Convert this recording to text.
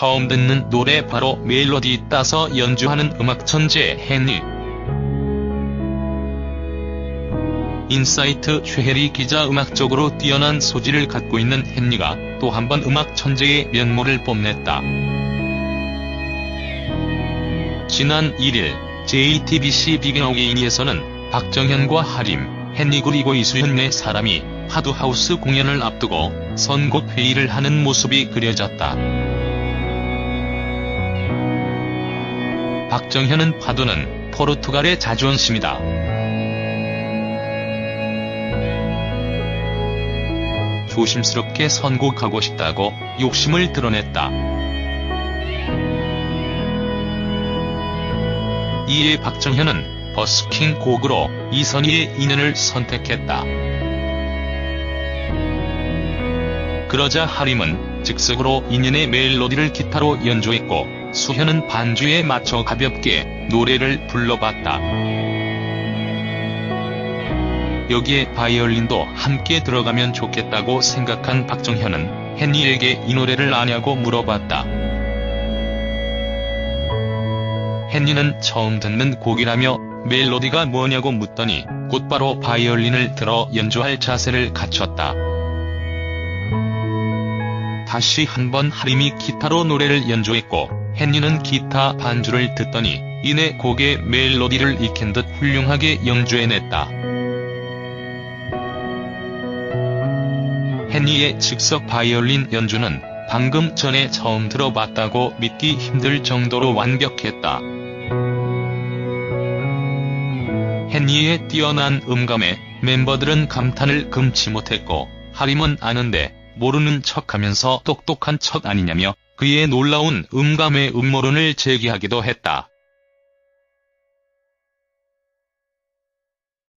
처음 듣는 노래 바로 멜로디 따서 연주하는 음악 천재 헨리. 인사이트 최혜리 기자 음악적으로 뛰어난 소질을 갖고 있는 헨리가 또 한 번 음악 천재의 면모를 뽐냈다. 지난 1일 JTBC 비긴 어게인에서는 박정현과 하림, 헨리 그리고 이수현 네 사람이 하드하우스 공연을 앞두고 선곡 회의를 하는 모습이 그려졌다. 박정현은 파도는 포르투갈의 자존심이다. 조심스럽게 선곡하고 싶다고 욕심을 드러냈다. 이에 박정현은 버스킹 곡으로 이선희의 인연을 선택했다. 그러자 하림은 즉석으로 인연의 멜로디를 기타로 연주했고 수현은 반주에 맞춰 가볍게 노래를 불러봤다. 여기에 바이올린도 함께 들어가면 좋겠다고 생각한 박정현은 헨리에게 이 노래를 아냐고 물어봤다. 헨리는 처음 듣는 곡이라며 멜로디가 뭐냐고 묻더니 곧바로 바이올린을 들어 연주할 자세를 갖췄다. 다시 한번 하림이 기타로 노래를 연주했고 헨리는 기타 반주를 듣더니 이내 곡의 멜로디를 익힌 듯 훌륭하게 연주해냈다. 헨리의 즉석 바이올린 연주는 방금 전에 처음 들어봤다고 믿기 힘들 정도로 완벽했다. 헨리의 뛰어난 음감에 멤버들은 감탄을 금치 못했고 하림은 아는데 모르는 척하면서 똑똑한 척 아니냐며 그의 놀라운 음감의 음모론을 제기하기도 했다.